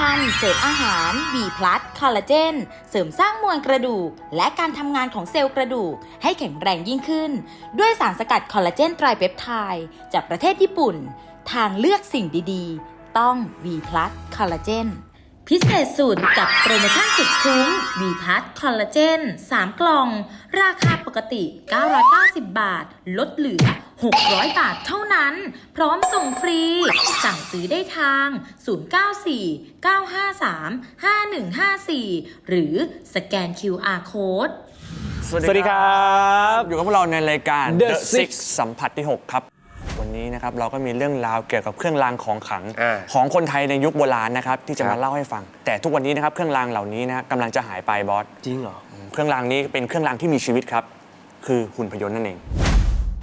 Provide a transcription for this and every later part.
รรมเสริมอาหาร B+ คอลลาเจน เสริมสร้างมวลกระดูก และการทำงานของเซลล์กระดูก ให้แข็งแรงยิ่งขึ้น ด้วยสารสกัดคอลลาเจนไตรเปปไทด์จากประเทศญี่ปุ่น ทางเลือกสิ่งดีๆ ต้อง B+ คอลลาเจน พิเศษสุดกับโปรโมชั่นสุดคุ้ม v ีพัทคอลลาเจน 3 กล่อง ราคาปกติ 990 บาท ลดเหลือ 600 บาทเท่านั้น พร้อมส่งฟรี สั่งซื้อได้ทาง 094 953 5154 หรือสแกน QR Code สวัสดีครับ อยู่กับพวกเราในรายการ The The Six Six สัมผัสที่ 6 ครับ วันนี้นะครับเราก็มีเรื่องราวเกี่ยวกับเครื่องรางของขลัง อ่าของคนไทยในยุคโบราณนะครับที่จะครัมาบ เล่าให้ฟัง แต่ทุกวันนี้นะครับเครื่องรางเหล่านี้นะกำลังจะหายไปบอสจริงเหรอ เครื่องรางนี้เป็นเครื่องรางที่มีชีวิตครับ คือหุ่นพยนต์นั่นเอง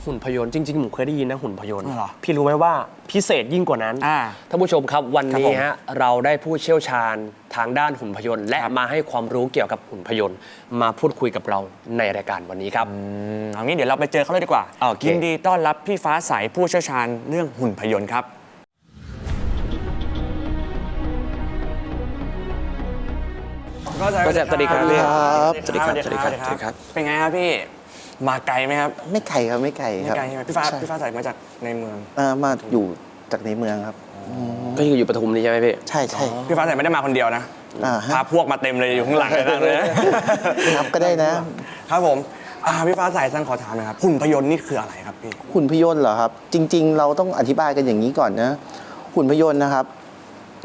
หุ่นพยนต์จริงๆผมเคยได้ยินนะหุ่นพยนต์อ๋อเหรอพี่รู้ไหมว่าพิเศษยิ่งกว่านั้นอ่าท่านผู้ชมครับวันครับนี้ผมฮะเราได้ผู้เชี่ยวชาญทางด้านหุ่นพยนต์และครับมาให้ความรู้เกี่ยวกับหุ่นพยนต์มาพูดคุยกับเราในรายการวันนี้ครับอืมเอางี้เดี๋ยวเราไปเจอเขาเลยดีกว่าโอเคยินดีต้อนรับพี่ฟ้าใสผู้เชี่ยวชาญเรื่องหุ่นพยนต์ครับก็จะก็จะสวัสดีครับสวัสดีครับสวัสดีครับสวัสดีครับสวัสดีครับเป็นไงครับพี่ มาไกลไหมครับไม่ไกลครับไม่ไกลไม่ครับไกลใช่ไหมพี่ฟ้าใช่พี่ฟ้าใสมาจากในเมือง เอ่อมาอยู่จากในเมืองครับก็คืออยู่ปทุมนี่ใช่ไหมพี่ ใช่ใช่ พี่ฟ้าใสไม่ได้มาคนเดียวนะอ่าฮะ พาพวกมาเต็มเลยอยู่ข้างหลังเลยนั่งเลยนะครับก็ได้นะ ครับผมอ่าพี่ฟ้าใสสันขอถามหน่อยครับหุ่นพยนต์นี่คืออะไรครับพี่ หุ่นพยนต์เหรอครับ จริง ๆ เราต้องอธิบายกันอย่างนี้ก่อนนะหุ่นพยนต์นะครับ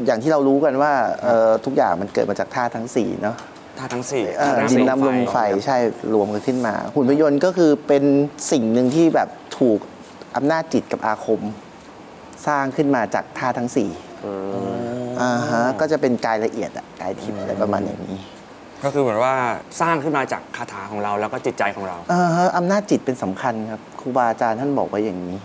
อย่างที่เรารู้กันว่าเอ่อทุกอย่างมันเกิดมาจากธาตุทั้งสี่เนาะ ธาตุทั้งสี่เอ่อธาตุดินสี่น้ำลมไฟใช่รวมกันขึ้นมา หุ่นพยนต์ก็คือเป็นสิ่งหนึ่งที่แบบถูกอำนาจจิตกับอาคม สร้างขึ้นมาจากธาตุทั้งสี่อ่าฮะก็จะเป็นกายละเอียดอะกายทิพย์อะไรประมาณอย่างนี้ก็คือเหมือนว่าสร้างขึ้นมาจากคาถาของเราแล้วก็จิตใจของเรา อ่าฮะอำนาจจิตเป็นสำคัญครับครูบาอาจารย์ท่านบอกไว้อย่างนี้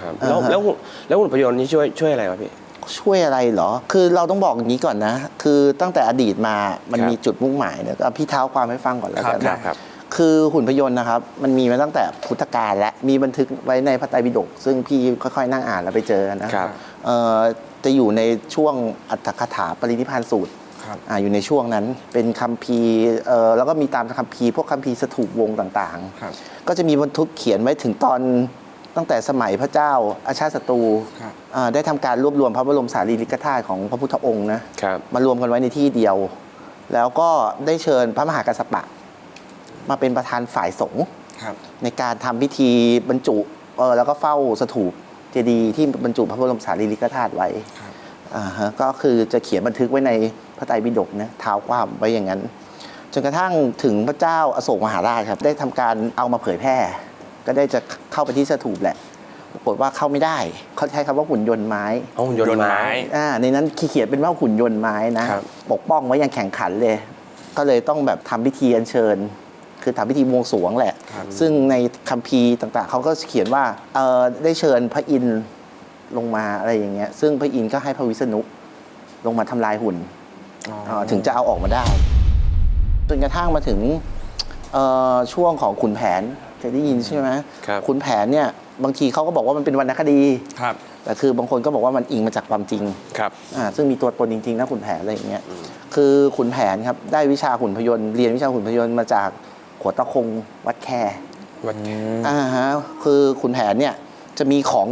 ครับแล้วแล้วหุ่นแล้วหุ่นพยนต์นี่ช่วยช่วยอะไรครับพี่ ช่วยอะไรเหรอ คือเราต้องบอกอย่างนี้ก่อนนะ คือตั้งแต่อดีตมามันครับมีจุดมุ่งหมายเนี่ยก็พี่เท้าความให้ฟังก่อนแล้วกันครับนะครับ คือหุ่นพยนต์นะครับ มันมีมาตั้งแต่พุทธกาลและมีบันทึกไว้ในพระไตรปิฎกซึ่งพี่ค่อยๆ นั่งอ่านแล้วไปเจอนะครับเอ่อจะอยู่ในช่วงอัตถคถาปรินิพพานสูตรครับอ่าอยู่ในช่วงนั้นเป็นคัมภีร์เอ่อแล้วก็มีตามคัมภีร์พวกคัมภีร์สถูปวงศ์ต่างครับๆก็จะมีบันทึกเขียนไว้ถึงตอน ตั้งแต่สมัยพระเจ้าอาชาติศัตรูครับอ่าได้ทำการรวบรวมพระบรมสารีริกธาตุของพระพุทธองค์นะครับ มารวมกันไว้ในที่เดียว แล้วก็ได้เชิญพระมหากัสสปะ มาเป็นประธานฝ่ายสงฆ์ ครับในการทำพิธีบรรจุเออแล้วก็เฝ้าสถูปเจดีย์ที่บรรจุพระบรมสารีริกธาตุไว้ครับอ่าฮะก็คือจะเขียนบันทึกไว้ในพระไตรปิฎกนะเท้าความไว้อย่างนั้น จนกระทั่งถึงพระเจ้าอโศกมหาราชครับ ได้ทำการเอามาเผยแพร่ ก็ได้จะเข้าไปที่สถูปแหละปรากฏว่าเข้าไม่ได้ เขาใช้คำว่าหุ่นยนต์ไม้เอาหุ่นยนต์ไม้ อ่าในนั้นเขียนเป็นว่าหุ่นยนต์ไม้นะครับ ปกป้องไว้อย่างแข่งขันเลย ก็เลยต้องแบบทำพิธีอัญเชิญ คือทำพิธีบวงสรวงแหละครับซึ่งในคัมภีร์ต่างๆ เขาก็เขียนว่าเอ่อได้เชิญพระอินทร์ลงมาอะไรอย่างเงี้ย ซึ่งพระอินทร์ก็ให้พระวิษณุลงมาทำลายหุ่นอ๋อเอ่อถึงจะเอาออกมาได้จนกระทั่งมาถึงเอ่อช่วงของขุนแผน เคยได้ยินใช่ไหมครับ ขุนแผนเนี่ยบางทีเขาก็บอกว่ามันเป็นวรรณคดี ครับแต่คือบางคนก็บอกว่ามันอิงมาจากความจริงครับ อ่าซึ่งมีตัวตนจริงๆนะขุนแผนอะไรอย่างเงี้ยคือขุนแผนครับได้วิชาขุนพยนต์เรียนวิชาขุนพยนต์มาจากขัวตะคงวัดแควัดอ่าฮะคือขุนแผนเนี่ยจะมีของ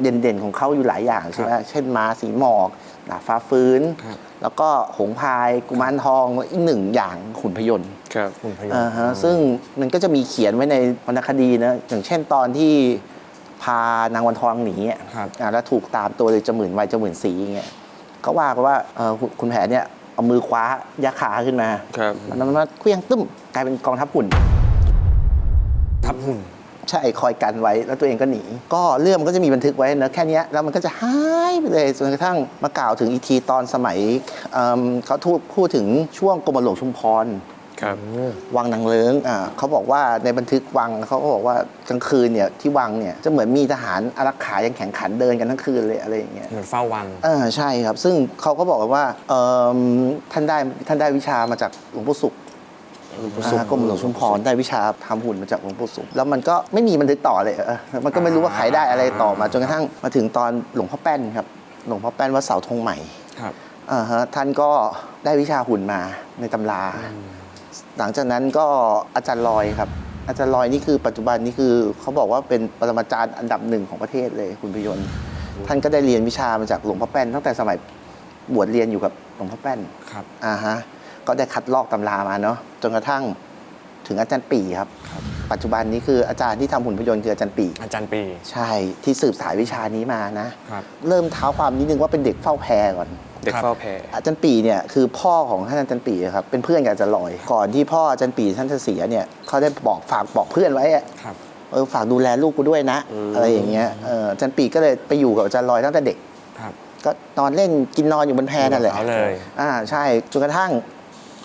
เด่นๆของเขาอยู่หลายอย่างใช่ไหมเช่นม้าสีหมอกดาบฟ้าฟื้น ครับแล้วก็หงส์พายกุมารทองอีกหนึ่งอย่างขุนพยนต์ครับหุ่นพยนต์อ่าฮะซึ่งมันก็จะมีเขียนไว้ในวรรณคดีนะอย่างเช่นตอนที่พานางวันทองหนีอะครับอ่าแล้วถูกตามตัวโดยจมื่นวัยจมื่นสีอย่างเงี้ยก็ว่ากันว่าเอ่อคุณคุณแผนเนี่ยเอามือคว้ายาคาขึ้นมาครับ มันมันมาเคลี้ยงตึ้มกลายเป็นกองทัพหุ่น ทับหุ่น ใช่คอยกันไว้แล้วตัวเองก็หนี ก็เรื่องมันก็จะมีบันทึกไว้นะแค่เนี้ยแล้วมันก็จะหายไปเลยจนกระทั่งมากล่าวถึงอีกทีตอนสมัยเอิ่มเขาทูดพูดถึงช่วงกรมหลวงชุมพรครับวังนางเลิงอ่าเขาบอกว่าในบันทึกวังเขาก็บอกว่ากลางคืนเนี่ยที่วังเนี่ยจะเหมือนมีทหารอารักขายังแข่งขันเดินกันทั้งคืนเลยอะไรอย่างเงี้ยเหมือนเฝ้าวังเออใช่ครับ ซึ่งเขาก็บอกว่าเอิ่มท่านได้ท่านได้วิชามาจากหลวงปู่ ศุกร์อ่ากรมหลวงชุมพรได้วิชาทำหุ่นมาจากหลวงปู่ศุกร์แล้วมันก็ไม่มีบันทึกต่อเลยเออมันก็ไม่รู้ว่าใครได้อะไรต่อมาจนกระทั่งมาถึงตอนหลวงพ่อแป้นครับหลวงพ่อแป้นวัดเสาธงใหม่ครับอ่าฮะท่านก็ได้วิชาหุ่นมาในตำรา หลังจากนั้นก็อาจารย์ลอยครับ อาจารย์ลอยนี่คือปัจจุบันนี่คือเขาบอกว่าเป็นปรมาจารย์อันดับหนึ่งของประเทศเลยคุณพยนต์ท่านก็ได้เรียนวิชามาจากหลวงพ่อแป้นตั้งแต่สมัยบวชเรียนอยู่กับหลวงพ่อแป้นครับอ่าฮะ ก็ได้คัดลอกตำรามาเนาะจนกระทั่งถึงอาจารย์ปีครับ ปัจจุบันนี้คืออาจารย์ที่ทำหุ่นพยนต์คืออาจารย์ปี อาจารย์ปี ใช่ที่สืบสายวิชานี้มานะ ครับ เริ่มเท้าความนิดนึงว่าเป็นเด็กเฝ้าแพรก่อน เด็กครับเฝ้าแพร อาจารย์ปีเนี่ยคือพ่อของท่านอาจารย์ปีครับเป็นเพื่อนกับอาจารย์ลอย ก่อนที่พ่ออาจารย์ปีท่านจะเสียเนี่ยเขาได้บอกฝากบอกเพื่อนไว้อะครับ เออฝากดูแลลูกกูด้วยนะอะไรอย่างเงี้ยเอออาจารย์ปีก็เลยไปอยู่กับอาจารย์ลอยตั้งแต่เด็ก ครับ ก็นอนเล่นกินนอนอยู่บนแพนั่นแหละเขาเลย อ่าใช่จนกระทั่ง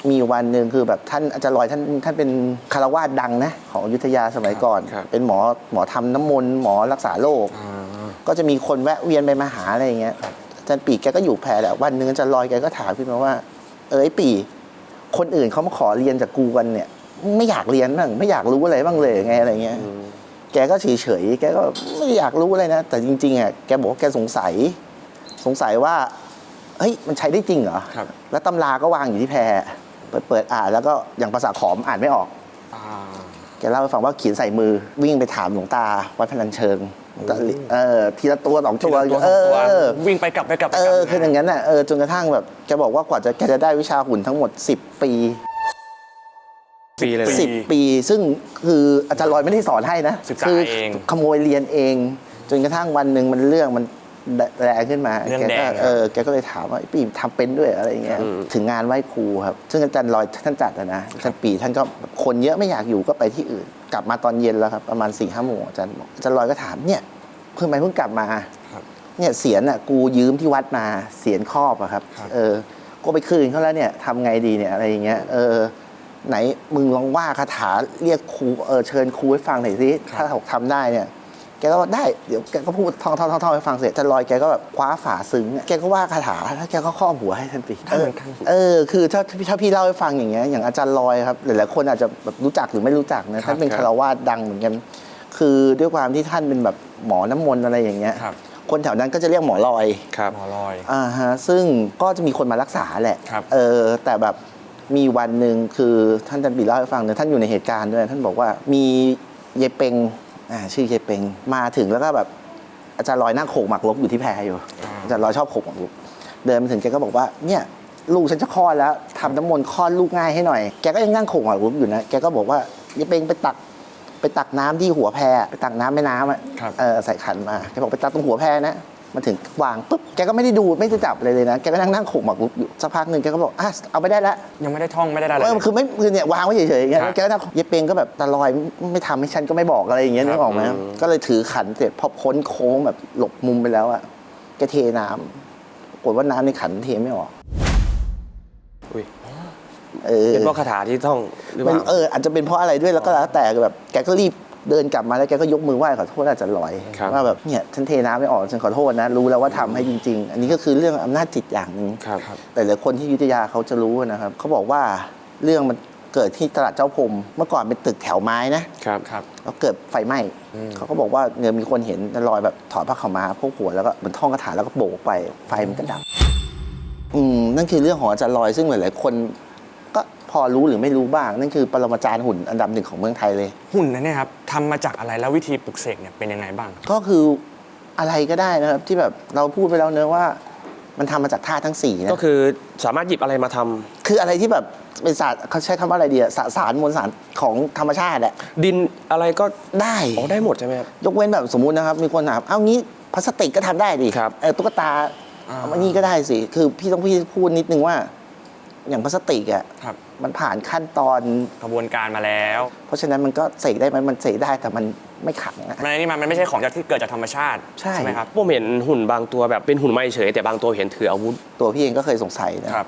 มีวันหนึ่งคือแบบท่านอาจารย์ลอยท่านท่านเป็นคารวาสดังนะของอยุธยาสมัยก่อน ครับ เป็นหมอหมอทำน้ำมนต์หมอรักษาโรค อ่า ก็จะมีคนแวะเวียนไปมาหาอะไรอย่างเงี้ยอาจารย์ปีแกก็อยู่แพรแหละวันหนึ่งอาจารย์ลอยแกก็ถามขึ้นมาว่า เอ้ยปี คนอื่นเขามาขอเรียนจากกูกันเนี่ย ไม่อยากเรียนบ้างไม่อยากรู้อะไรบ้างเลยไงอะไรเงี้ย แกก็เฉยๆแกก็ไม่อยากรู้อะไรนะ แต่จริงๆอะแกบอกว่าแกสงสัย สงสัยว่า เฮ้ยมันใช้ได้จริงเหรอ ครับ แล้วตำราก็วางอยู่ที่แพร เปิดเปิดอ่านแล้วก็อย่างภาษาขอมอ่านไม่ออกอ่าแกเล่าให้ฟังว่าเขียนใส่มือวิ่งไปถามหลวงตาวัดพนัญเชิงเออทีละตัวสองตัวทีละเอสองตัวอวิ่งไปกลับไปกลับไปเอกลับอคืออย่างนั้นน่ะเออจนกระทั่งแบบแกบอกว่ากว่าจะแกจะได้วิชาหุ่นทั้งหมด 10 ปีปีเลยเหรอสิบปี ซึ่งคืออาจารย์ลอยไม่ได้สอนให้นะศึกษาคืเองขโมยเรียนเอง จนกระทั่งวันหนึ่งมันเรื่องมัน แรงขึ้นมาเรื่องแกแดก็งเออแกก็เลยถามว่าไอ้ปีทำเป็นด้วยอะไรอย่างเงี้ยอืม ถึงงานไหว้ครูครับ ซึ่งอาจารย์ลอยท่านจัดอะนะอาจารย์ปีท่านก็คนเยอะไม่อยากอยู่ก็ไปที่อื่น กลับมาตอนเย็นแล้วครับประมาณ4ี่ห้าโมงอาจารย์บอกอาจารย์ลอยก็ถามเนี่ยเพิ่งไปเพิ่งกลับมา ครับ เนี่ยเสียนอะกูยืมที่วัดมาเสียนครอบอะครับ ครับ เออก็ไปคืนเขาแล้วเนี่ยทำไงดีเนี่ยอะไรอย่างเงี้ยเออ ไหนมึงลองว่าคาถาเรียกครูเออเชิญครูให้ฟังหน่อยสิถ้าเขาทำได้เนี่ย แกก็บอกได้ เดี๋ยวแกก็พูดท่องท่องท่องท่องให้ฟังเสร็จอาจันลอยแกก็แบบคว้าฝาซึ้งอะแกก็ว่าคาถาแล้วแกก็ครอบหัวให้ท่านปีได้เหมือนกันเออคือถ้าถ้าพี่เล่าให้ฟังอย่างเงี้ยอย่างอาจารย์ลอยครับหลายๆคนอาจจะแบบรู้จักหรือไม่รู้จักนะท่านเป็นครับคารวาสดังเหมือนกัน คือด้วยความที่ท่านเป็นแบบหมอน้ำมนต์อะไรอย่างเงี้ยครับคนแถวนั้นก็จะเรียกหมอลอยครับหมอลอยอ่าฮะซึ่งก็จะมีคนมารักษาแหละครับเออแต่แบบมีวันหนึ่งคือท่านจันปีเล่าให้ฟังเนี่ยท่านอยู่ในเหตุการณ์ด้วย ท่านบอกว่ามีเยเปง อ่าชื่อเยเปงมาถึงแล้วก็แบบอาจารย์ลอยนั่งโขกหมากรุกอยู่ที่แพรอยู่อ่าอาจารย์ลอยชอบโขกหมากรุกเดินมาถึงแกก็บอกว่าเนี่ยลูกฉันจะคลอดแล้วทำน้ำมนต์คลอดลูกง่ายให้หน่อย แกก็ยังนั่งโขกหมากรุกอยู่นะแกก็บอกว่าเยเปงไปตักไปตักน้ำที่หัวแพรไปตักน้ำแม่น้ำอะครับเออใส่ขันมาแกบอกไปตักตรงหัวแพรนะ มาถึงวางปุ๊บแกก็ไม่ได้ดูไม่ได้จับอะไรเลยนะแกก็นั่งนั่งโขกหมากรุกอยู่สักพักหนึ่งแกก็บอกอะเอาไปได้แล้วยังไม่ได้ท่องไม่ได้อะไรเออคือไม่คือเนี่ยวางไว้เฉยๆอย่างเงี้ยครับ แล้วแกก็นั่งเยเปงก็แบบตาลอยไม่ทำให้ฉันก็ไม่บอกอะไรอย่างเงี้ยครับนึกออกไหมก็เลยถือขันเสร็จพอพ้นโค้งแบบหลบมุมไปแล้วอะแกเทน้ำปรากฏว่าน้ำในขันเทไม่ออก อุ้ยเออ เป็นเพราะคาถาที่ท่องหรือเปไม่ล่าเอออาจจะเป็นเพราะอะไรด้วยแล้วก็แล้วแต่แบบแกก็รีบ เดินกลับมาแล้วแกก็ยกมือไหว้ขอโทษอาจารย์ลอยครับว่าแบบเนี่ยฉันเทน้ำไม่ออกฉันขอโทษนะ รู้แล้วว่าทำให้จริง ๆ อันนี้ก็คือเรื่องอำนาจจิตอย่างหนึ่งครับแต่หลายคนที่อยุธยาเขาจะรู้นะครับเขาบอกว่าเรื่องมันเกิดที่ตลาดเจ้าพรมเมื่อก่อนเป็นตึกแถวไม้นะครับครับแล้วเกิดไฟไหม้อืมเขาก็บอกว่าเนี่ยมีคนเห็นรอยแบบถอดผ้าขาวม้าพวกหัวแล้วก็เหมือนท่องคาถาแล้วก็โบกไปไฟมันก็ดับอืมนั่นคือเรื่องของอาจารย์ลอยซึ่งหลายๆคนก็ พอรู้หรือไม่รู้บ้าง นั่นคือปรมาจารย์หุ่นอันดับหนึ่งของเมืองไทยเลย หุ่นนั้นเนี่ยครับทำมาจากอะไรแล้ววิธีปลุกเสกเนี่ยเป็นยังไงบ้างก็คืออะไรก็ได้นะครับที่แบบเราพูดไปแล้วเนอะว่า มันทำมาจากธาตุทั้งสี่นะก็คือสามารถหยิบอะไรมาทำคืออะไรที่แบบเป็นศาสตร์เขาใช้คำว่าอะไรดีอะสสารมวลสารของธรรมชาติอะดินอะไรก็ได้อ๋อได้หมดใช่ไหมครับ ยกเว้นแบบสมมุตินะครับ มีคนถามเอางี้พลาสติกก็ทำได้ดิครับ เออตุ๊กตาอ่า เอามานี่ก็ได้สิ คือพี่ต้องพี่พูดนิดนึงว่า อย่างพลาสติกอะ ครับ มันผ่านขั้นตอน กระบวนการมาแล้วเพราะฉะนั้นมันก็เสกได้ไหมมันเสกได้แต่มันไม่ขังอะ มันนี่มันไม่ใช่ของจากที่เกิดจากธรรมชาติใช่ ไหมครับ ผมเห็นหุ่นบางตัวแบบเป็นหุ่นไม่เฉยแต่บางตัวเห็นถืออาวุธตัวพี่เองก็เคยสงสัยนะครับ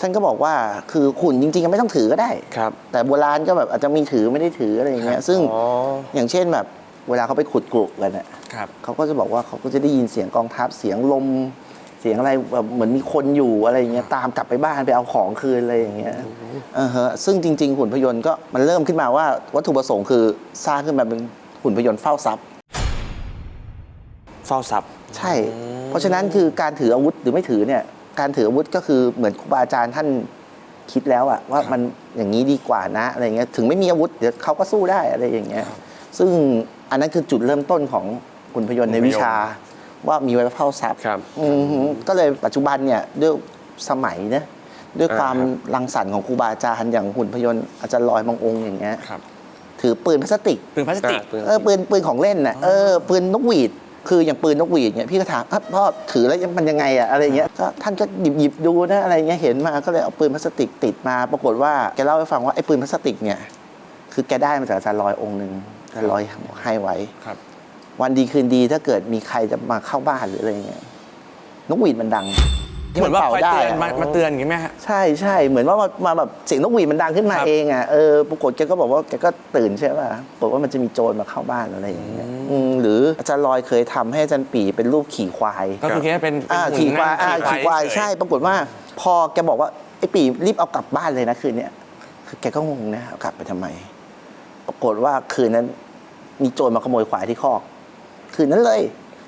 ท่านก็บอกว่าคือหุ่นจริงๆก็ไม่ต้องถือก็ได้ ครับ แต่โบราณก็แบบอาจจะมีถือไม่ได้ถืออะไรอย่างเงี้ยซึ่งอ๋อ อย่างเช่นแบบเวลาเขาไปขุดกรุกันน่ะครับ เขาก็จะบอกว่าเขาก็จะได้ยินเสียงกองทัพเสียงลม เสียงอะไรแบบเหมือนมีคนอยู่อะไรอย่างเงี้ยตามกลับไปบ้านไปเอาของคืนอะไรอย่างเงี้ยอ่าฮะซึ่งจริง ๆ หุ่นพยนต์ก็มันเริ่มขึ้นมาว่าวัตถุประสงค์คือสร้างขึ้นมาเป็นหุ่นพยนต์เฝ้าทรัพย์ เฝ้าทรัพย์ใช่ เพราะฉะนั้นคือการถืออาวุธหรือไม่ถือเนี่ยการถืออาวุธก็คือเหมือนครูบาอาจารย์ท่านคิดแล้วอะว่ามันอย่างนี้ดีกว่านะอะไรเงี้ยถึงไม่มีอาวุธเดี๋ยวเขาก็สู้ได้อะไรอย่างเงี้ยซึ่งอันนั้นคือจุดเริ่มต้นของขุนพยนต์ในวิชา ว่ามีไว้เฝ้าทรัพย์ครับอือหือก็เลยปัจจุบันเนี่ยด้วยสมัยนะด้วยอ่าความครับรังสรรค์ของครูบาอาจารย์อย่างหุ่นพยนต์อาจารย์ลอยบางองค์อย่างเงี้ยครับ ถือปืนพลาสติกปืนพลาสติกอ่าปืนเออปืนปืนของเล่นน่ะเออปืนนกหวีดคืออย่างปืนนกหวีดเนี่ยพี่ก็ถามอะพ่อถือแล้วมันยังไงอะอะไรเงี้ยก็ท่านก็หยิบหยิบดูนะอะไรเงี้ยเห็นมาก็เลยเอาปืนพลาสติกติดมา ปรากฏว่าแกเล่าให้ฟังว่าไอ้ปืนพลาสติกเนี่ยคือแกได้มาจากอาจารย์ลอยองค์หนึ่งอาจารย์ลอยให้ไว้ครับ วันดีคืนดีถ้าเกิดมีใครจะมาเข้าบ้านหรืออะไรเงี้ยนกหวีดมันดังเหมือนว่าคอยเตือนอะมามาเตือนอย่างงี้ไหมฮะ ใช่ใช่เหมือนว่ามามาแบบเสียงนกหวีดมันดังขึ้นมาครับ เองอะเออปรากฏแกก็บอกว่าแกก็ตื่นใช่ป่ะบอกว่ามันจะมีโจรมาเข้าบ้านอะไรอย่างเงี้ยอืมหรืออาจารย์ลอยเคยทำให้อาจารย์ปีเป็นรูปขี่ควาย ก็คือแค่เป็นอ่าเป็นขี่ควายหุ่นอ่านั่งขี่ควายเฉๆใช่ ปรากฏว่า พอแกบอกว่าไอ้ปีรีบเอากลับบ้านเลยนะคืนเนี้ยคือแกก็งงนะเอากลับไปทำไม ปรากฏว่าคืนนั้น มีโจรมาขโมยควายที่คอก คืนนั้นเลย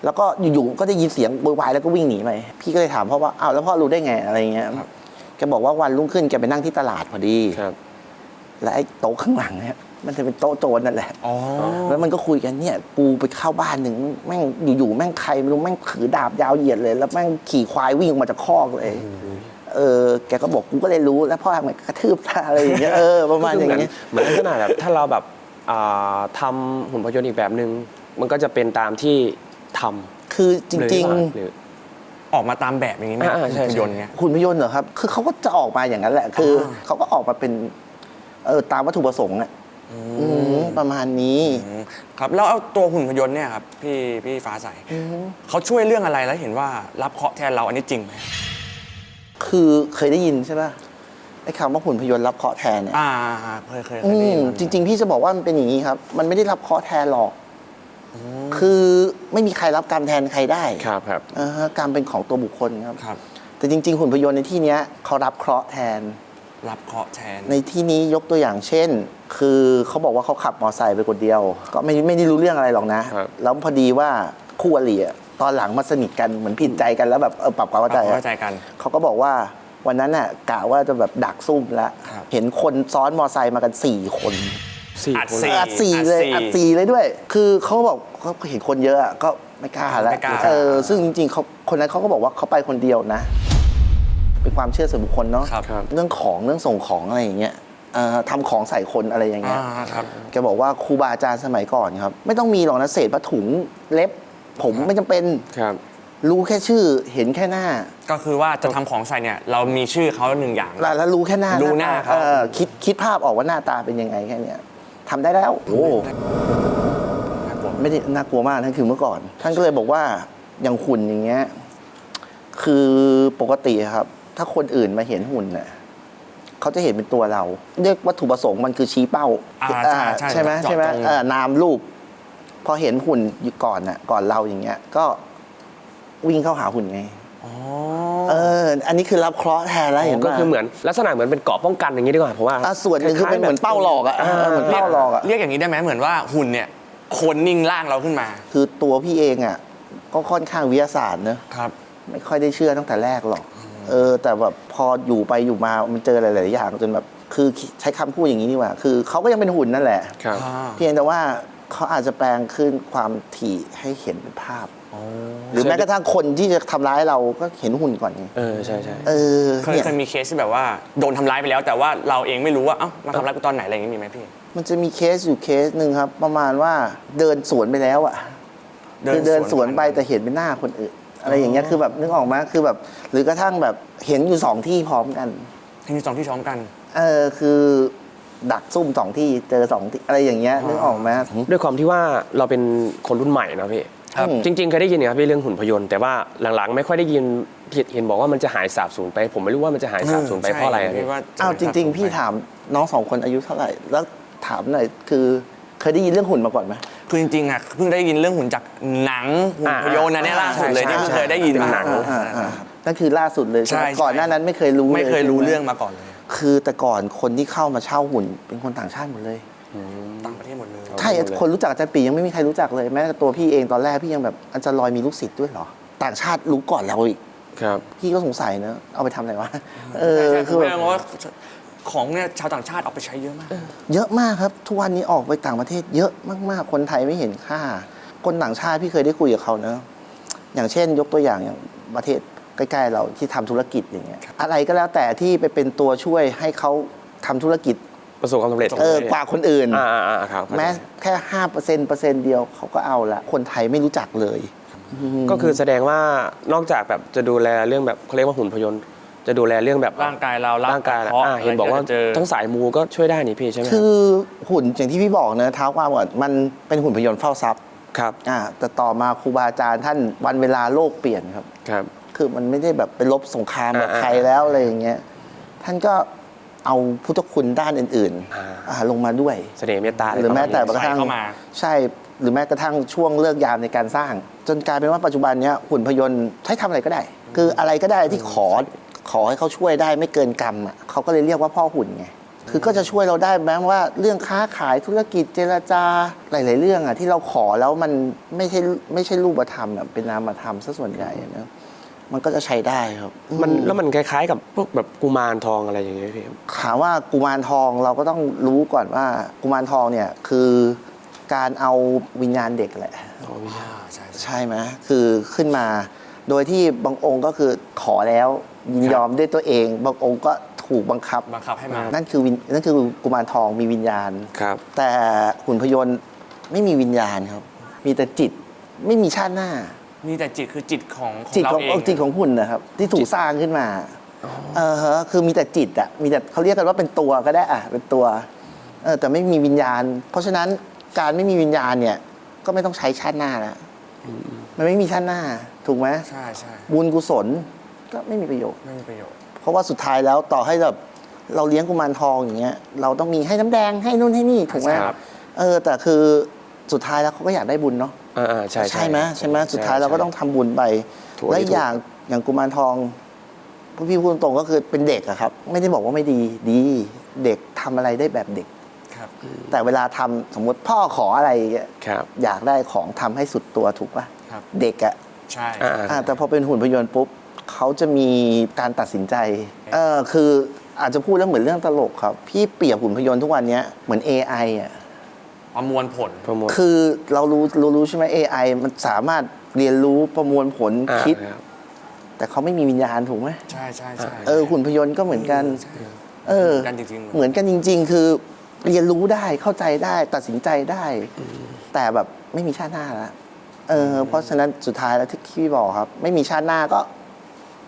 แล้วก็อยู่ๆก็ได้ยินเสียงโวยวายแล้วก็วิ่งหนีไปพี่ก็เลยถามพ่อว่าอ้าวแล้วพ่อรู้ได้ไงอะไรเงี้ยแกบอกว่าวันรุ่งขึ้นแกไปนั่งที่ตลาดพอดีครับ และไอ้โต๊ะข้างหลังเนี่ยมันจะเป็นโต๊ะโจรนั่นแหละอ๋อแล้วมันก็คุยกันเนี่ยกูไปเข้าบ้านหนึ่งแม่งอยู่ๆแม่งใครไม่รู้แม่งถือดาบยาวเหยียดเลย แล้วแม่งขี่ควายวิ่งออกมาจากคอกเลย เออ แกก็บอกกูก็เลยรู้แล้วพ่อทำไงกระทืบท่าอะไรอย่างเงี้ยเออประมาณอย่างเงี้ยเหมือนลักษณะแบบถ้าเราแบบอ่าทำหุ่นพยนต์อีกแบบหนึ่ง มันก็จะเป็นตามที่ทำคือจริงหรือออกมาตามแบบอย่างงี้ไหมอ่าใช่ใช่ หุ่นยนต์เงี้ยๆหุ่นพยนต์เหรอครับ คือเขาก็จะออกมาอย่างนั้นแหละ คืออเขาก็ออกมาเป็นเออตามวัตถุประสงค์อะอืมประมาณนี้ อืมครับแล้วเอาตัวหุ่นพยนต์เนี่ยครับพี่พี่ฟ้าใสเขาช่วยเรื่องอะไรแล้วเห็นว่ารับเคราะห์แทนเราอันนี้จริงไหมคือเคยได้ยินใช่ป่ะไอ้คำว่าหุ่นพยนต์รับเคราะห์แทนเนี่ยอ่าเคยเคยเคอืยได้ยิมนจริง ๆ พี่จะบอกว่ามันเป็นอย่างนี้ครับ มันไม่ได้รับเคราะห์แทนหรอก คือไม่มีใครรับกรรมแทนใครได้ครับครับอ่าฮะกรรมเป็นของตัวบุคคลครับครับ แต่จริง ๆ หุ่นพยนต์ในที่เนี้ยเขารับเคราะห์แทน รับเคราะห์แทน ในที่นี้ยกตัวอย่างเช่น คือเขาบอกว่าเขาขับมอเตอร์ไซค์ไปคนเดียว ก็ไม่ไม่ได้รู้เรื่องอะไรหรอกนะครับแล้วพอดีว่าคู่อริอะตอนหลังมาสนิทกันเหมือนผิดใจกันแล้วแบบเออปรับความเข้าใจปรับความอะเข้าใจกัน เขาก็บอกว่าวันนั้นน่ะกะว่าจะแบบดักซุ่มแล้วครับเห็นคนซ้อนมอเตอร์ไซค์มากันสี่คน สี่อัดคน สี่อัดสี่เลยอัอัดดสี่สี่เลยด้วย คือเขาบอกเขาเห็นคนเยอะอะก็ไม่กล้าแล้วไม่กล้า เออซึ่งจริงๆเขาคนนั้นเขาก็บอกว่าเขาไปคนเดียวนะ เป็นความเชื่อส่วนบุคคลเนาะครับครับ เรื่องของเรื่องส่งของอะไรอย่างเงี้ยเอ่อทำของใส่คนอะไรอย่างเงี้อ่ายครับ แกบอกว่าครูบาอาจารย์สมัยก่อนครับ ไม่ต้องมีหรอกนะเศษผ้าถุงเล็บ ผมไม่จำเป็นครับ รู้แค่ชื่อเห็นแค่หน้า ก็คือว่าจะทำของใส่เนี่ย เรามีชื่อเขาหนึ่งอย่าง แล้วแล้วรู้แค่หน้ารู้หน้าตเขา เออคิดคิดภาพออกว่าหน้าตาเป็นยังไงแค่เนี้ย ทำได้แล้วโอ้ครับผมไม่ได้น่ากลัวมากนั่นคือเมื่อก่อน ท่านก็เลยบอกว่าอย่างหุ่นอย่างเงี้ยคือปกติครับ ถ้าคนอื่นมาเห็นหุ่นน่ะเขาจะเห็นเป็นตัวเราเรียกวัตถุประสงค์มันคือชี้เป้าอ่าอ่าใช่ใช่ไหมเจาะใช่ไหมตรงเออนามรูป พอเห็นหุ่นอยู่ก่อนน่ะก่อนเราอย่างเงี้ย ก็วิ่งเข้าหาหุ่นไงอ๋อ เออ อันนี้คือรับเคราะห์แทนแล้วเห็นก็ป่ะคือเหมือนลักษณะเหมือนเป็นเกราะป้องกันอย่างนี้ดีกว่าเพราะว่าอะส่วนหนึ่งคือเป็นเหมือนเป้าหลอกอะเออเหมือนเป้าหลอกอะเรียกอย่างนี้ได้ไหมเหมือนว่าหุ่นเนี่ยโคนนิ่งร่างเราขึ้นมา คือตัวพี่เองอะก็ค่อนข้างวิทยาศาสตร์เนอะครับ ไม่ค่อยได้เชื่อตั้งแต่แรกหรอก เออ แต่แบบพออยู่ไปอยู่มามันเจอหลาย ๆ อย่างจนแบบคือใช้คำพูดอย่างนี้ดีกว่า คือเขาก็ยังเป็นหุ่นนั่นแหละครับอ่าเพียงแต่ว่าเขาอาจจะแปลงขึ้นความถี่ให้เห็นเป็นภาพอ๋อ หรือแม้กระทั่งคนที่จะทำร้ายเราก็เห็นหุ่นก่อนไงเออใช่ใช่เออเคยเนี่ยเคยมีเคสที่แบบว่าโดนทำร้ายไปแล้ว แต่ว่าเราเองไม่รู้ว่าเอ้ามาทำร้ายกูตอนไหนอะไรอย่างนี้มีไหมพี่มันจะมีเคสอยู่เคสหนึ่งครับ ประมาณว่าเดินสวนไปแล้วอะคือเดินสวนไปแต่เห็นเป็นหน้าคนอื่น อะไรอย่างเงี้ยคือแบบนึกออกมาคือแบบ หรือกระทั่งแบบเห็นอยู่สองที่พร้อมกันที่มีสองที่ช้อมกัน เออคือดักซุ่มสองที่เจอสองที่อะไรอย่างเงี้ยนึกออกไหมด้วยความที่ว่าเราเป็นคนรุ่นใหม่นะพี่ ครับ จริงๆเคยได้ยินนะครับพี่เรื่องหุ่นพยนต์แต่ว่าหลังๆ ไม่ค่อยได้ยินเห็นบอกว่ามันจะหายสาบสูญไป ผมไม่รู้ว่ามันจะหายสาบสูญไปเพราะอะไรอะใช่พี่ว่าอ้าวจริง ๆ พี่ถามน้องสองคนอายุเท่าไหร่ แล้วถามหน่อยคือเคยได้ยินเรื่องหุ่นมาก่อนไหมคือจริงๆอะเพิ่งได้ยินเรื่องหุ่นจากหนังหุ่นพยนต์นะเนี่ยล่าสุดเลยที่เพิ่งเคยได้ยินเป็นมาหนังอ่าอ่านั่นคือล่าสุดเลยใช่ไหมใช่ใช่ก่อนหน้านั้นไม่เคยรู้ไม่เคยลรู้ใช่หเรื่องมาก่อนเลยคือแต่ก่อนคนที่เข้ามาเช่าหุ่นเป็นคนต่างชาติหมดเลยต่างประเทศหมดเลย ใช่คนรู้จักอาจารย์ปียังไม่มีใครรู้จักเลยแม้แต่ตัวพี่เองตอนแรกพี่ยังแบบอาจารย์ลอยมีลูกศิษย์ด้วยเหรอ ต่างชาติรู้ก่อนเราอีกครับ พี่ก็สงสัยเนอะเอาไปทำอะไรวะเออใช่คือผมแบบเลยงงว่าของเนี่ยชาวต่างชาติเอาไปใช้เยอะมาก เยอะมากครับ ทุกวันนี้ออกไปต่างประเทศเยอะมาก ๆ คนไทยไม่เห็นค่า คนต่างชาติพี่เคยได้คุยกับเขาเนอะอย่างเช่น ยกตัวอย่างอย่างประเทศใกล้ ๆ เราที่ทำธุรกิจอย่างเงี้ยอะไรก็แล้วแต่ที่ไปเป็นตัวช่วยให้เขาทำธุรกิจ ประสบความสำเร็จเออกว่าคนอื่น อ่าอ่าอ่าครับแม้แค่ห้าเปอร์เซ็นต์เปอร์เซ็นต์เดียวเขาก็เอาละคนไทยไม่รู้จักเลย ก็คือแสดงว่านอกจากแบบจะดูแลเรื่องแบบเขาเรียกว่าหุ่นพยนต์ จะดูแลเรื่องแบบร่างกายเรารับร่างกายกระเพาะอ่าเห็นบอกว่าอะไรก็จะเจอทั้งสายมูก็ช่วยได้นี่พี่ใช่ไหมคือหุ่นอย่างที่พี่บอกเนะเท้าความก่อนมันเป็นหุ่นพยนต์เฝ้าทรัพย์ครับอ่าแต่ต่อมาครูบาอาจารย์ท่านวันเวลาโลกเปลี่ยนครับครับ คือมันไม่ได้แบบไปลบสงครามกับอ่าใครแล้วอะไรอย่างเงี้ยท่านก็ เอาพุทธคุณด้านอื่นอ่าๆอ่าลงมาด้วยเสน่ห์เมตตาะไหรือแม้แต่ประกมาณระทั่งใส่เข้ามาใช่หรือแม้กระทั่งช่วงเลิกยามในการสร้าง จนกลายเป็นว่าปัจจุบันเนี้ยหุ่นพยนต์ใช้ทำอะไรก็ได้ คืออะไรก็ได้ที่ขอขอให้เขาช่วยได้ไม่เกินกรรมอะเขาก็เลยเรียกว่าพ่อหุ่นไงคือก็จะช่วยเราได้แม้ว่าเรื่องค้าขายธุรกิจเจรจาหลาย ๆ เรื่องอะที่เราขอแล้วมันไม่ใช่ไม่ใช่รูปธรรมอะเป็นนามธรรมซะส่วนใหญ่อะนะ มันก็จะใช้ได้ครับมันแล้วมันคล้ายๆ กับพวกแบบกุมารทองอะไรอย่างเงี้ยพี่ถามว่ากุมารทองเราก็ต้องรู้ก่อนว่ากุมารทองเนี่ยคือการเอาวิญญาณเด็กแหละอ่าใช่ใช่ใช่ไหมคือขึ้นมา โดยที่บางองค์ก็คือขอแล้วยินยอมด้วยตัวเอง บางองค์ก็ถูกบังคับบังคับให้มานั่นคือวิญนั่นคือกุมารทองมีวิญญาณครับ แต่หุ่นพยนต์ไม่มีวิญญาณครับ มีแต่จิตไม่มีชาติหน้า มีแต่จิตคือจิตของของจิตเราของเองจิตของหุ่นนะครับ ที่ถูกสร้างขึ้นมาเออฮะคือมีแต่จิตอะมีแต่เขาเรียกกันว่าเป็นตัวก็ได้อะเป็นตัวเออแต่ไม่มีวิญญาณ เพราะฉะนั้นการไม่มีวิญญาณเนี่ย ก็ไม่ต้องใช้ชาติหน้าแล้วมันไม่มีชาติหน้า ถูกไหมใช่ใช่บุญกุศลก็ไม่มีประโยชน์ไม่มีประโยชน์ เพราะว่าสุดท้ายแล้วต่อให้แบบเราเลี้ยงกุมารทองอย่างเงี้ย เราต้องมีให้น้ำแดงให้นู่นให้นี่ถูกไหมครับเออแต่คือ สุดท้ายแล้วเขาก็อยากได้บุญเนาะอ่าอ่าใช่ใช่ไหมใช่ไหมสุดท้ายเราก็ต้องทำบุญไปถูกและถูก อย่างอย่างกุมารทองพวกพี่พูดตรงๆก็คือเป็นเด็กอะครับ ไม่ได้บอกว่าไม่ดีดีเด็กทำอะไรได้แบบเด็ก ครับ แต่เวลาทำสมมติพ่อขออะไรอย่างเงี้ยครับ อยากได้ของทำให้สุดตัวถูกป่ะครับ เด็กอะใช่ อ่า อ่าแต่พอเป็นหุ่นพยนต์ปุ๊บเขาจะมีการตัดสินใจเออคืออาจจะพูดแล้วเหมือนเรื่องตลกครับ พี่เปรียบหุ่นพยนต์ทุกวันเนี้ยเหมือน AI อะ ประมวลผล ประมวล คือเรารู้รู้รู้ใช่ไหม AI มันสามารถเรียนรู้ประมวลผลอ่าคิดรับ แต่เขาไม่มีวิญญาณถูกไหมใช่ใช่ใช่เออหุ่นพยนต์ก็เหมือนกัน ใช่ เออกันจริงๆ เหมือนกันจริง ๆ คือเรียนรู้ได้เข้าใจได้ตัดสินใจได้ แต่แบบไม่มีชาติหน้าแล้วเออเพราะฉะนั้นสุดท้ายแล้วที่พี่บอกครับ ไม่มีชาติหน้าก็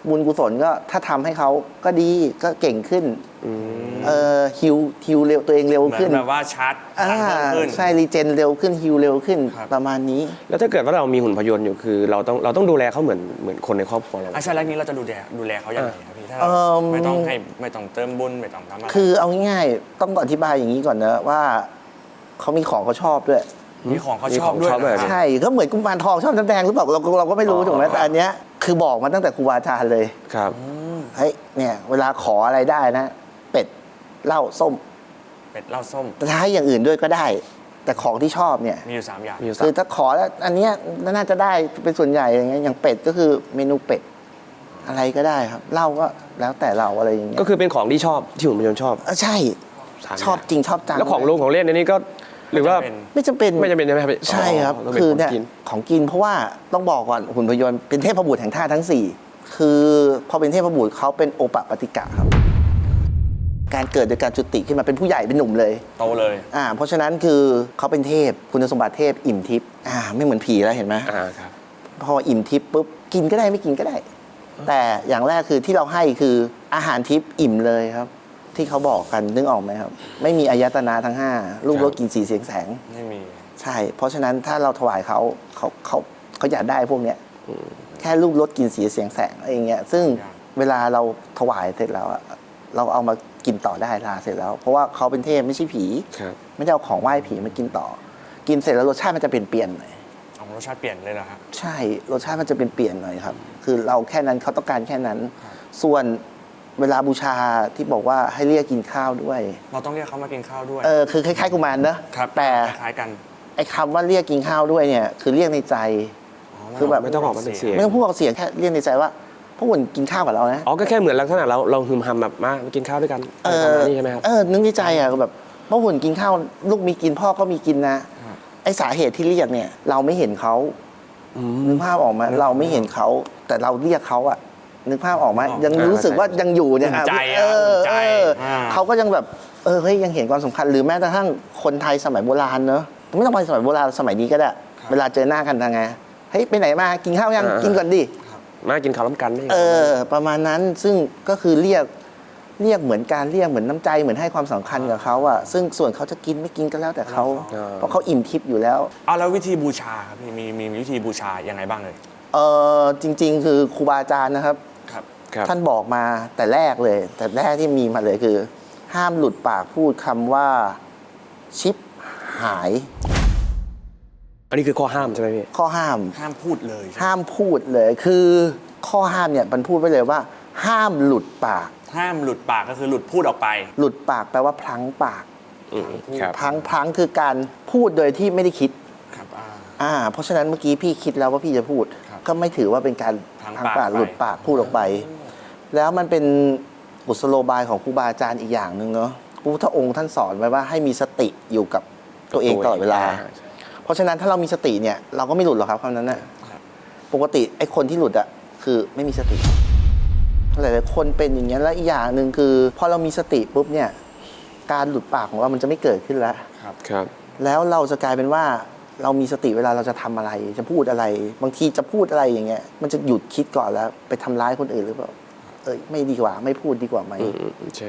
บุญกุศลก็ถ้าทำให้เขาก็ดีก็เก่งขึ้นอืมเออฮิวฮิวเร็วตัวเองเร็วเหมือขึ้นนแบบว่าชาร์จพอ่าลังเพิ่มขึ้นใช่รีเจนเร็วขึ้นฮิวเร็วขึ้นครับประมาณนี้ แล้วถ้าเกิดว่าเรามีหุ่นพยนต์อยู่คือ เราต้องเราต้องดูแลเขาเหมือนเหมือนคนในครอบครัวเราอะใช่แล้วนี้เราจะดูแลดูแลเขาอย่างไรครับพี่ถ้าเราเอิ่มไม่ต้องให้ไม่ต้องเติมบุญไม่ต้องทำอะไรคือเอาง่ายๆต้องอธิบายอย่างนี้ก่อนนะว่าเขามีของเขาชอบด้วยมีของเขามีชขออบงด้วยชอบด้วยนะใช่ก็เหมือนกุมารทองชอบน้ำแดงหรือเปล่าเราก็เราก็ไม่รู้อ๋อถูกไหมแต่อันเนี้ย คือบอกมาตั้งแต่ครูบาอาจารย์เลยครับอืมเฮ้ยเนี่ย เวลาขออะไรได้นะ เป็ดเหล้าส้มเป็ดเหล้าส้ม แต่ถ้าให้อย่างอื่นด้วยก็ได้ แต่ของที่ชอบเนี่ย มีอยู่สามอย่าง มีอยู่สาคือมถ้าขอแล้วอันเนี้ยน่าจะได้เป็นส่วนใหญ่อย่างเงี้ยอย่างเป็ดก็คือเมนูเป็ด อะไรก็ได้ครับเหล้าก็แล้วแต่เราอะไรอย่างเงี้ยก็คือเป็นของที่ชอบที่หุ่นพยนต์ชอบ เออใช่ สามย่าง ชอบจริงชอบจังแล้วของลงของเล่นอันนี้ก็ หรือว่าเป็นไม่จำเป็นไม่จำเป็นใช่ไหมครับใช่ครับต้องเป็นคือของเนี่ยกิน ของกินเพราะว่าต้องบอกก่อนหุ่นพยนต์เป็นเทพบุตรแห่งท่าตุทั้ง4คือพอเป็นเทพบุตรเขาเป็นโอปะปฏิกะครับ การเกิดโดยการจุติขึ้นมาเป็นผู้ใหญ่เป็นหนุ่มเลย โตเลย อ่าเพราะฉะนั้นคือเขาเป็นเทพคุณสมบัติเทพอิ่มทิพย์อ่าไม่เหมือนผีแล้วเห็นไหมอ่าครับ พออิ่มทิพย์ปุ๊บกินก็ได้ไม่กินก็ได้ แต่อย่างแรกคือที่เราให้คืออาหารทิพย์อิ่มเลยครับ ที่เขาบอกกันนึกออกไหมครับ ไม่มีอายตนะทั้งห้ารูปรสกลิ่นสีเสียงแสง ไม่มี ใช่ เพราะฉะนั้นถ้าเราถวายเขาเขาเขาเขาอยากได้พวกเนี้ยแค่รูปรสกลิ่นสีเสียงแสงอะไรอย่างเงี้ยซึ่งอย่างเวลาเราถวายเสร็จแล้วอะเราเอามากินต่อได้ลาเสร็จแล้ว เพราะว่าเขาเป็นเทพไม่ใช่ผีครับไม่ได้เอาของไหว้ผีมากินต่อ กินเสร็จแล้วรสชาติมันจะเปลี่ยนเปลี่ยนๆหน่อยเอารสชาติเปลี่ยนเลยเหรอครับใช่รสชาติมันจะเป็นเปลี่ยนหน่อยครับ คือเราแค่นั้นเขาต้องการแค่นั้นครับส่วน เวลาบูชาที่บอกว่าให้เรียกกินข้าวด้วย เราต้องเรียกเขามากินข้าวด้วย เออคือคล้ายๆกุมารเนอะครับแต่คล้ายๆกันไอ้คำว่าเรียกกินข้าวด้วยเนี่ยคือเรียกในใจคือแบบไม่ต้องออกมาเป็นเสียงไม่ต้องพูดออกเสียงแค่เรียกในใจว่าพ่อหุ่นกินข้าวกับเรานะอ๋อก็แค่เหมือนลักษณะเราเราฮึมฮัมแบบมามากินข้าวด้วยกันเอประอมาณนี้ใช่ไหมครับเออนึกในใจอะแบบพ่อหุ่นกินข้าวลูกมีกินพ่อก็มีกินนะไอสาเหตุที่เรียกเนี่ย เราไม่เห็นเขาอืนึมกภาพออกไหมาเราไม่เห็นเขา แต่เราเรียกเขาอะ นึกภาพออกไหมออกยังอ่ารู้สึกว่ายังอยู่เนี่ยอุ่นใจอะเอออุ่นใจเอออ่าเขาก็ยังแบบเออเฮ้ยยังเห็นความสำคัญหรือแม้กระทั่งคนไทยสมัยโบราณเนอะไม่ต้องไปสมัยโบราณสมัยนี้ก็ได้เวลาเจอหน้ากันทางไงเฮ้ยไปไหนมากินข้าวยังกินก่อนดิมากินข้าวล้ำกันได้ยังไงเออ ประมาณนั้นซึ่งก็คือเรียกเรียกเหมือนการเรียกเหมือนน้ำใจเหมือนให้ความสำคัญกับเขาอะซึ่งส่วนเขาจะกินไม่กินก็แล้วแต่เขาเพราะเขาอิ่มทิพย์อยู่แล้วเอาแล้ววิธีบูชาครับพี่มีมีมีวิธีบูชายังไงบ้างเลยเออจริง ๆ คือครูบาอาจารย์นะครับครับครับ ท่านบอกมาแต่แรกเลย แต่แรกที่มีมาเลยคือ ห้ามหลุดปากพูดคำว่าชิปหาย อันนี้คือข้อห้ามใช่ไหมพี่ข้อห้าม ห้ามพูดเลยใช่ไหมห้ามพูดเลยคือข้อห้ามเนี่ยมันพูดไว้เลยว่า ห้ามหลุดปาก ห้ามหลุดปากก็คือหลุดพูดออกไปหลุดปากแปลว่าพลั้งปากอืมครับพลั้งพลั้งคือการพูดโดยที่ไม่ได้คิด ครับอ่า อ่า เพราะฉะนั้นเมื่อกี้พี่คิดแล้วว่าพี่จะพูด ครับก็ไม่ถือว่าเป็นการพลั้งพลั้งปากปากไปหลุดปากพูดออกไป แล้วมันเป็นกุศโลบายของครูบาอาจารย์อีกอย่างหนึ่งเนาะพระพุทธองค์ท่านสอนไว้ว่าให้มีสติอยู่กับตัวเองตลอดเวลา เพราะฉะนั้นถ้าเรามีสติเนี่ยเราก็ไม่หลุดหรอกครับคำนั้นนะครับปกติไอ้คนที่หลุดอะคือไม่มีสติหลายๆคนเป็นอย่างนี้ยแล้วอีกอย่างหนึ่งคือ พอเรามีสติปุ๊บเนี่ยการหลุดปากของเรามันจะไม่เกิดขึ้นแล้วครับแล้วเราจะกลายเป็นว่าเรามีสติเวลาเราจะทำอะไร จะพูดอะไร บางทีจะพูดอะไรอย่างเงี้ยมันจะหยุดคิดก่อนแล้ว ไปทำร้ายคนอื่นหรือเปล่าเอ้ย ไม่ดีกว่าไม่พูดดีกว่าไหมมใช่